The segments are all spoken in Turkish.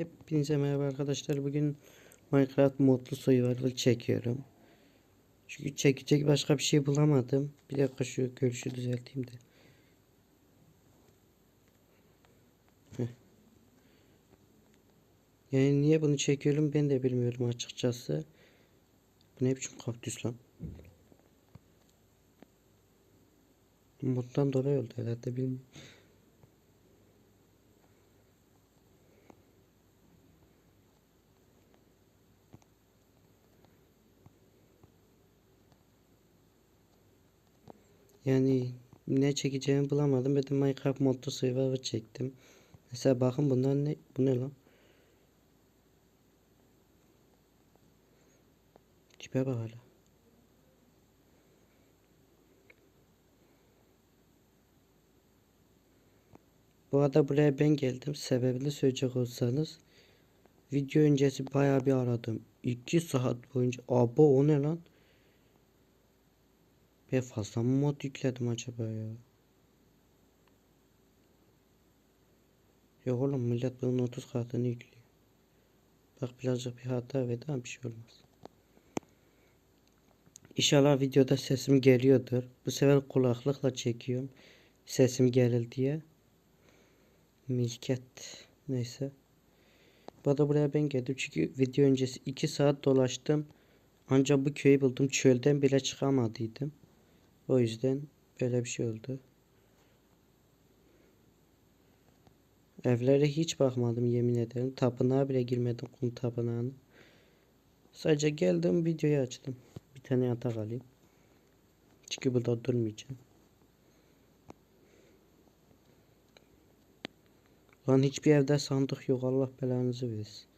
Hepinize merhaba arkadaşlar. Bugün Minecraft modlu survival çekiyorum. Çünkü çekecek başka bir şey bulamadım. Bir dakika şu görüşü düzelteyim de. Heh. Yani niye bunu çekiyorum ben de bilmiyorum açıkçası. Bu ne biçim kaktüs lan? Moddan dolayı oldu herhalde bilmiyorum. Yani ne çekeceğimi bulamadım. Ben de Minecraft modlu survivor çektim. Mesela bakın bunlar ne? Bu ne lan? Tipe bak hala. Bu arada buraya ben geldim. Sebebini söyleyecek olsanız. Video öncesi bayağı bir aradım. 2 saat boyunca. Abo o ne lan? Ben fazla mı mod yükledim acaba ya? Yok oğlum millet bunun 30 katını yüklüyor. Bak birazcık bir hata verdi ama bir şey olmaz. İnşallah videoda sesim geliyordur. Bu sefer kulaklıkla çekiyorum. Sesim gelir diye. Milket. Neyse. Bu da buraya ben geldim. Çünkü video öncesi 2 saat dolaştım. Ancak bu köyü buldum. Çölden bile çıkamadıydım. O yüzden böyle bir şey oldu. Evlere hiç bakmadım yemin ederim. Tapınağa bile girmedim kum tapınağına. Sadece geldim videoyu açtım. Bir tane yatak alayım. Çünkü burada durmayacağım. Lan hiçbir evde sandık yok. Allah belanızı versin.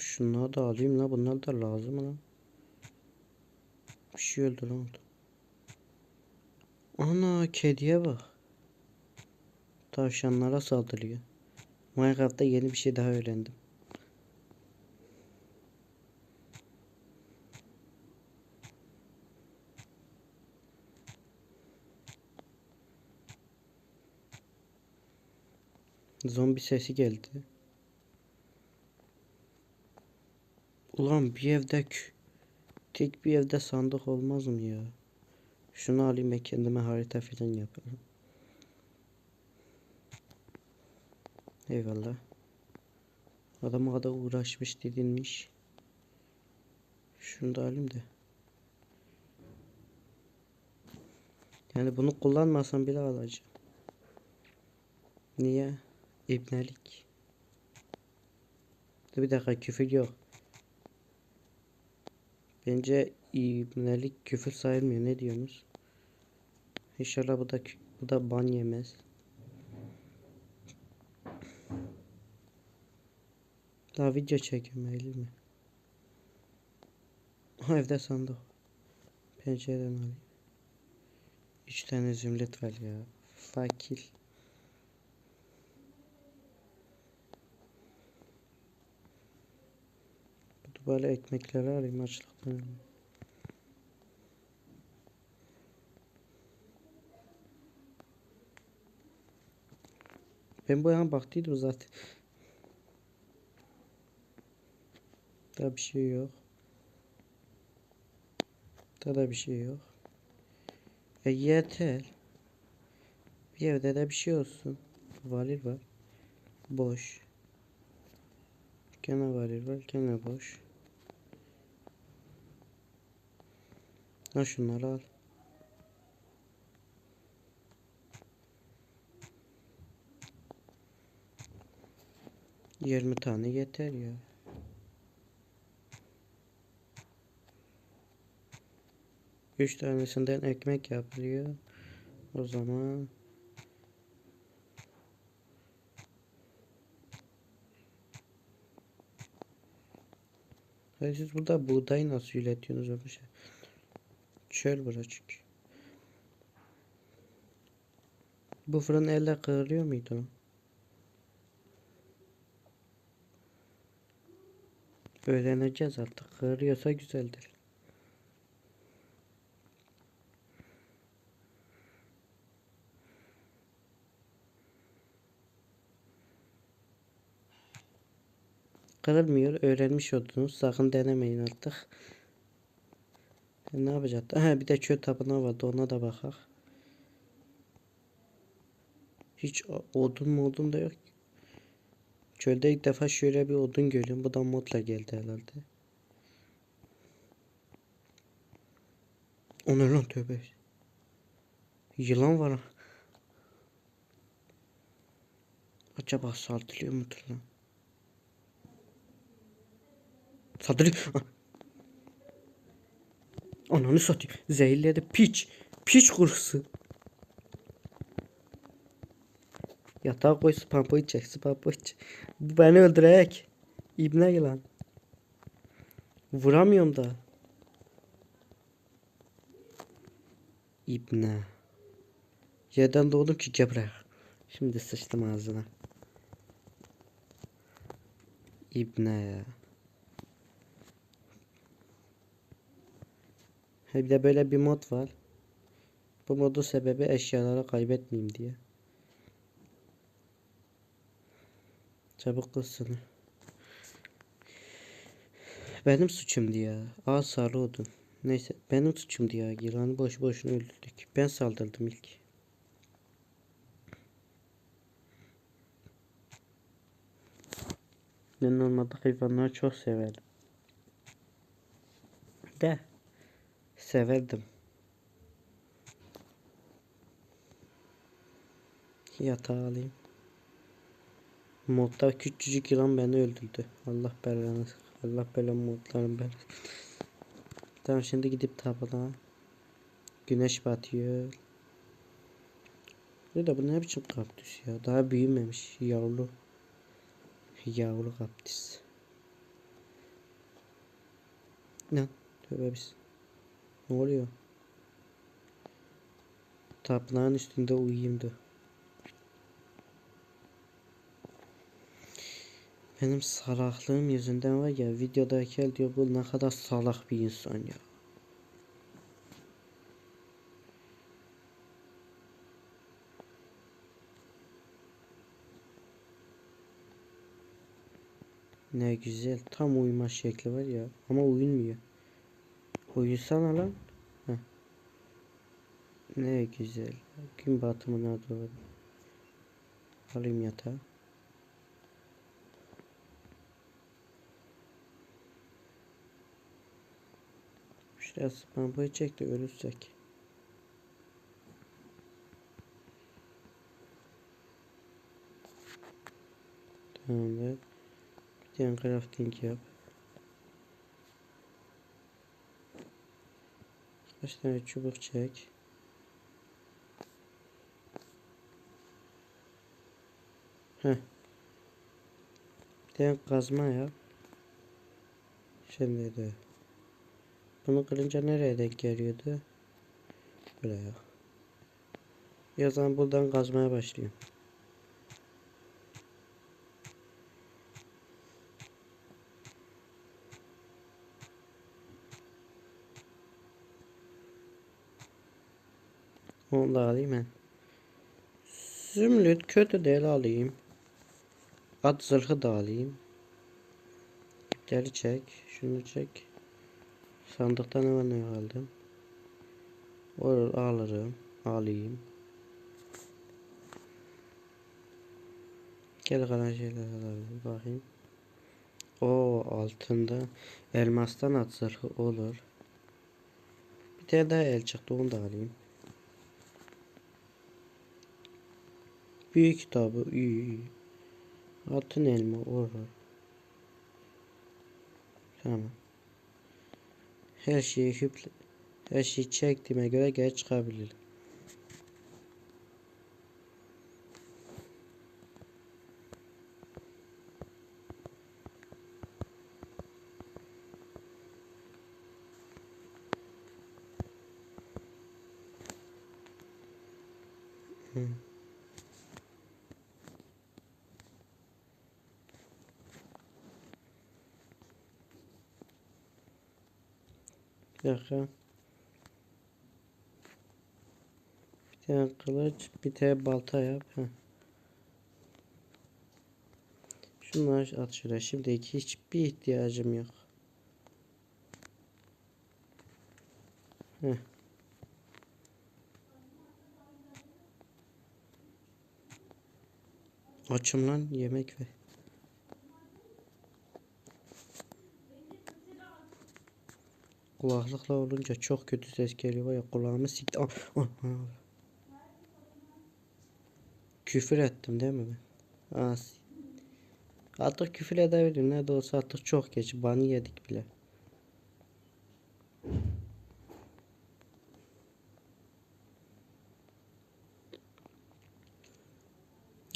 Dur şunları da alayım la. Bunlar da lazım lan. Bir şey öldü lan. Ana kediye bak. Tavşanlara saldırıyor. Minecraft'ta yeni bir şey daha öğrendim. Zombi sesi geldi. Ulan bir evde tek bir evde sandık olmaz mı ya? Şunu alayım ve kendime harita falan yaparım. Eyvallah. Adam kadar uğraşmış didinmiş. Şunu da alayım da. Yani bunu kullanmasam bile alacağım. Niye? İbnelik. Dur bir dakika küfür yok. Bence ibnelik küfür sayılmıyor. Ne diyorsunuz? İnşallah bu da bu da ban yemez. Daha video öyle mi? Ha evde sandık. Pencereden alayım. Üç tane zümrüt var ya. Fakir. Böyle ekmekleri alayım açlıktan. ölüyorum. Ben bu yana baktıydım zaten. Daha bir şey yok. Daha da bir şey yok. E yeter. Bir evde de bir şey olsun. Varil var. Boş. Gene varil var. Gene boş. Ha şunları al. Yirmi tane yeter ya. Üç tanesinden ekmek yapılıyor. O zaman Hayır, siz burada buğdayı nasıl üretiyorsunuz öyle? Çöl bura çünkü. Bu fırın elle kırılıyor muydu lan? Öğreneceğiz artık. Kırılıyorsa güzeldir. Kırılmıyor. Öğrenmiş oldunuz. Sakın denemeyin artık. E, ne yapacaktık? Ha bir de çöl tapınağı vardı. Ona da bakak. Hiç odun mu odun da yok. Çölde ilk defa şöyle bir odun görüyorum. Bu da modla geldi herhalde. O ne lan tövbe. Yılan var. Acaba saldırıyor mudur lan? Saldırıyor. Ananı satayım. Zehirledi piç. Piç kurusu. Yatağa koy spampo içecek spampo içecek. Bu beni öldürecek. İbne yılan. Vuramıyorum da. İbne. Yerden doğdum ki gebrek. Şimdi sıçtım ağzına. İbne ya. Bir de böyle bir mod var. Bu modun sebebi eşyaları kaybetmeyeyim diye. Çabuk kılsın. Benim suçumdu ya. Aa sarı odun. Neyse benim suçumdu ya. Yılanı boş boşuna öldürdük. Ben saldırdım ilk. Ben normalde hayvanları çok severim. De severdim. Yatağı alayım. Modda küçücük yılan beni öldürdü. Allah belanı. Allah belanı modların belası. Tamam şimdi gidip tapınağa. Güneş batıyor. Bir de bu ne biçim kaktüs ya? Daha büyümemiş. Yavru. Yavru kaktüs. Ne? Tövbe biz. Ne oluyor? Tapınağın üstünde uyuyayım da. Benim salaklığım yüzünden var ya videodaki diyor bu ne kadar salak bir insan ya. Ne güzel tam uyuma şekli var ya ama uyumuyor. Uyusana lan. Heh. Ne güzel. Gün batımına doğru. Alayım yatağı. Şuraya spambayı çek de ölürsek. Tamamdır. Bir tane crafting yap. Kaç tane çubuk çek. Heh. Bir tane kazma yap. Şimdi de. Bunu kırınca nereye denk geliyordu? Buraya. Ya zaman buradan kazmaya başlıyorum. Onu da alayım ben. Zümrüt kötü değil alayım. At zırhı da alayım. Deli çek. Şunu çek. Sandıkta ne var ne aldım. Olur alırım. Alayım. Gel kalan şeyler alalım. Bakayım. O altında elmastan at zırhı olur. Bir tane daha el çıktı onu da alayım. Büyük kitabı. Altın elma olur. Tamam. Her şeyi hüple her şeyi çektiğime göre geri çıkabilirim. Hı. Bir dakika. Bir tane kılıç, bir tane balta yap. Heh. Şunları at şuraya. Şimdiki hiçbir ihtiyacım yok. Heh. Açım lan yemek ver. Kulaklıkla olunca çok kötü ses geliyor. Var ya kulağımı sikti. Ah, ah, ah. Küfür ettim değil mi ben? Ah, s- Artık küfür edebilirim. Ne de olsa artık çok geç. Banı yedik bile.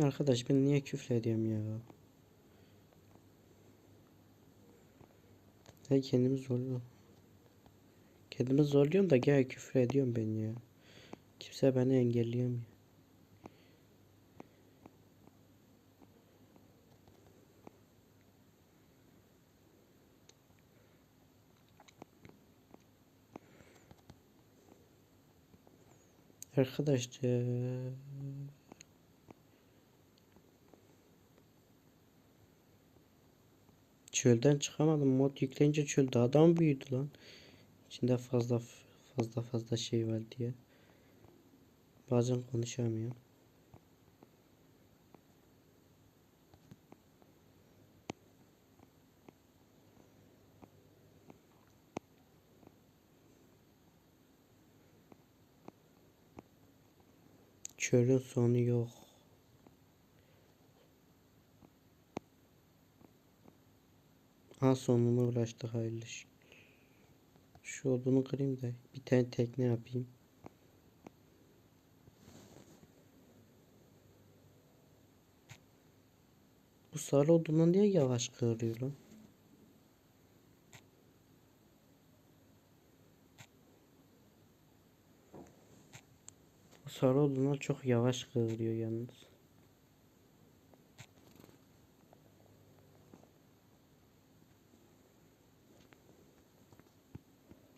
Arkadaş ben niye küfür ediyorum ya? Ben kendimi zorluyorum. Kendimi zorluyorum da gel küfür ediyorum ben ya. Kimse beni engelleyemiyor. Arkadaşlar Çölden çıkamadım. Mod yükleyince çöl daha da mı büyüdü lan? İçinde fazla fazla fazla şey var diye. Bazen konuşamıyorum. Çölün sonu yok. Ha sonuna ulaştık hayırlı. iş. Şu odunu kırayım da bir tane tekne yapayım. Bu sarı odundan niye yavaş kırıyor lan? Bu sarı odunlar çok yavaş kırılıyor yalnız.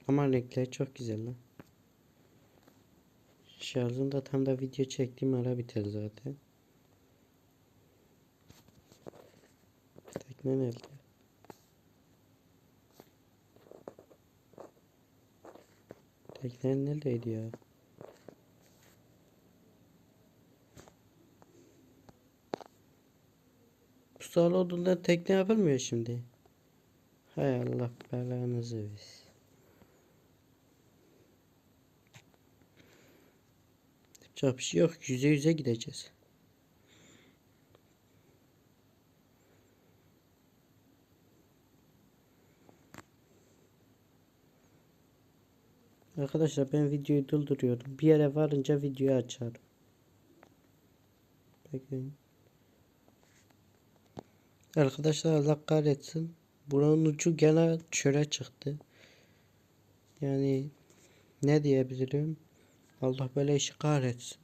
Ama renkleri çok güzel lan. Şarjım da tam da video çektiğim ara biter zaten. Tekne nerede? Tekne neredeydi ya? Bu sarı odundan tekne yapılmıyor şimdi. Hay Allah belanızı versin. Yapacak şey yok. Yüze yüze gideceğiz. Arkadaşlar ben videoyu durduruyorum. Bir yere varınca videoyu açarım. Bekleyin. Arkadaşlar Allah kahretsin. Buranın ucu gene çöre çıktı. Yani ne diyebilirim? Allah böyle işi kahretsin.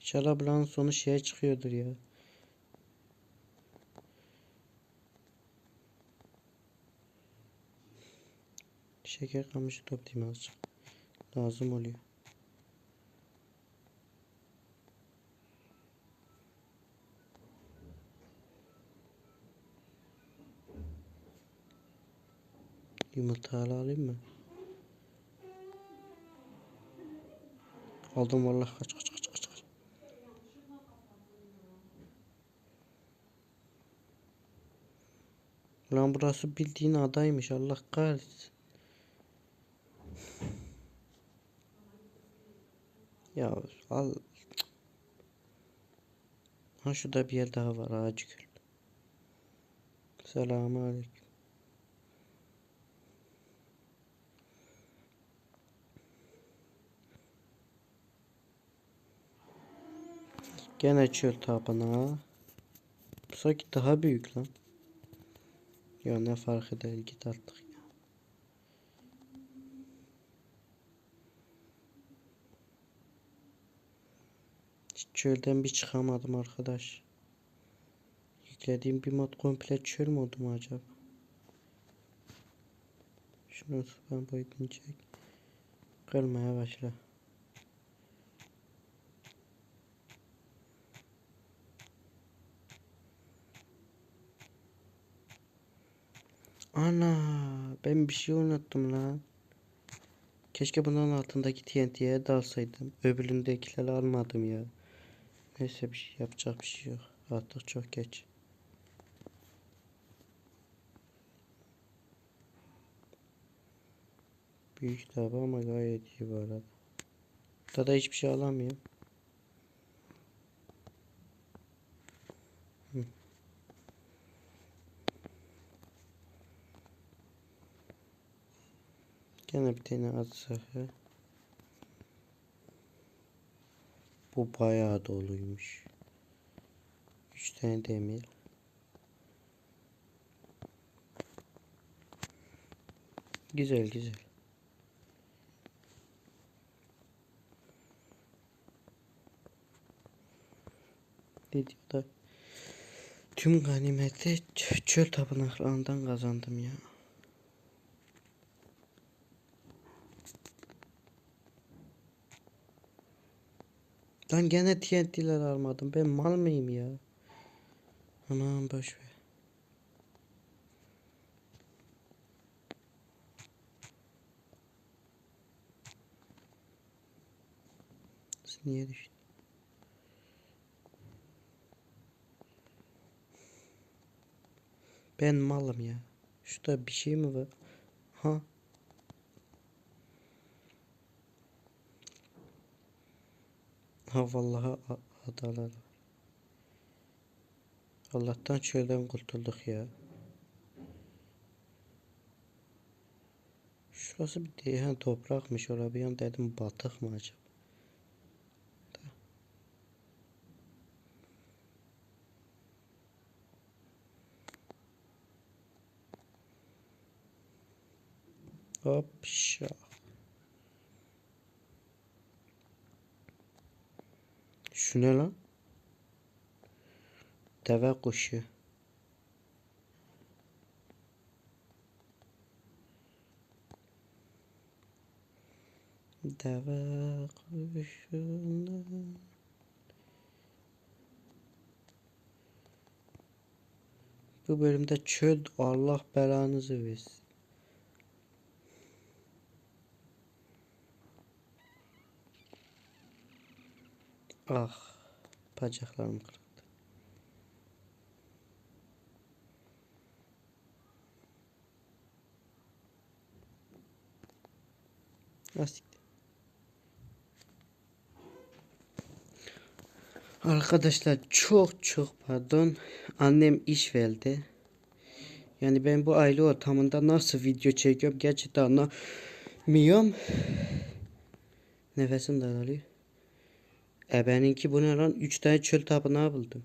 İnşallah buranın sonu şeye çıkıyordur ya. Şeker kamışı toplayayım azıcık. Lazım oluyor. Yumurtalı alayım mı? Aldım vallahi kaç kaç kaç kaç kaç. Lan burası bildiğin adaymış Allah kahretsin. Ya al. Ha şurada bir yer daha var ağacı gül. Selamun aleyküm. Gene çöl tapınağı. Bu sanki daha büyük lan. Ya ne fark eder git artık ya. Çölden bir çıkamadım arkadaş. Yüklediğim bir mod komple çöl modu mu acaba? Şunu ben boyutunu çek. Kırmaya başla. Ana ben bir şey unuttum lan. Keşke bunun altındaki TNT'ye dalsaydım. Öbüründekileri almadım ya. Neyse bir şey yapacak bir şey yok. Artık çok geç. Büyük tabi ama gayet iyi bu arada. Burada hiçbir şey alamıyorum. Gene bir tane at sakı. Bu bayağı doluymuş. 3 tane demir. Güzel güzel. Videoda tüm ganimeti çöl tapınaklarından kazandım ya. Lan gene TNT'ler almadım. Ben mal mıyım ya? Aman boş ver. Niye düştü? Ben malım ya. Şurada bir şey mi var? Ha? Ha vallahi adalar. Allah'tan çölden kurtulduk ya. Şurası bir deyhan toprakmış orada bir an dedim batık mı acaba? Hopşa. Şu ne lan? Deve kuşu. Deve kuşundan. Bu bölümde çöl Allah belanızı versin. Ah, bacaklarım kırıldı. Lastik. Arkadaşlar çok çok pardon. Annem iş verdi. Yani ben bu aile ortamında nasıl video çekiyorum gerçekten anlamıyorum. Nefesim daralıyor. E benimki bu ne lan? 3 tane çöl tapınağı buldum.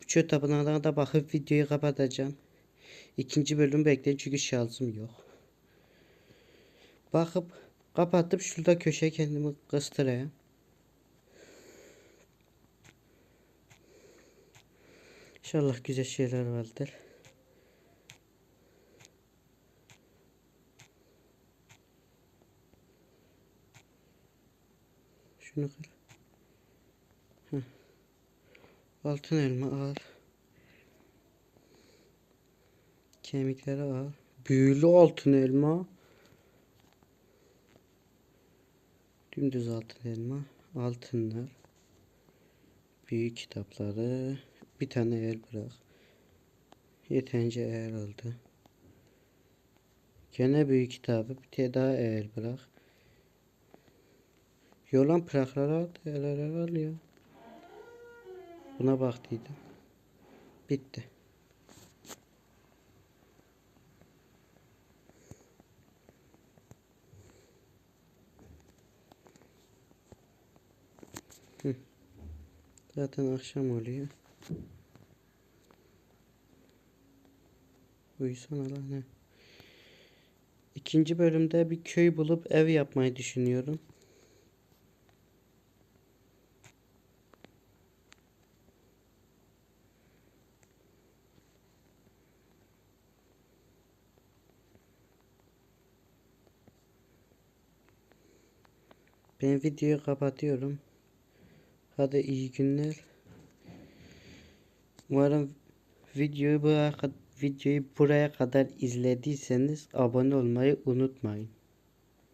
Bu çöl tapınağına da bakıp videoyu kapatacağım. İkinci bölüm bekleyin çünkü şarjım yok. Bakıp kapatıp şurada köşeye kendimi kıstırayım. İnşallah güzel şeyler vardır. Şunu kır. Heh. Altın elma al. Kemikleri al. Büyülü altın elma. Dümdüz altın elma. Altınlar. Büyük kitapları. Bir tane el bırak. Yeterince el oldu. Gene büyük kitabı. Bir tane daha el bırak. Yolan pırakları al. Elleri al ya. Buna baktıydım. Bitti. Zaten akşam oluyor. Uyusana lan ne? İkinci bölümde bir köy bulup ev yapmayı düşünüyorum. Videoyu kapatıyorum. Hadi iyi günler. Umarım videoyu buraya videoyu buraya kadar izlediyseniz abone olmayı unutmayın.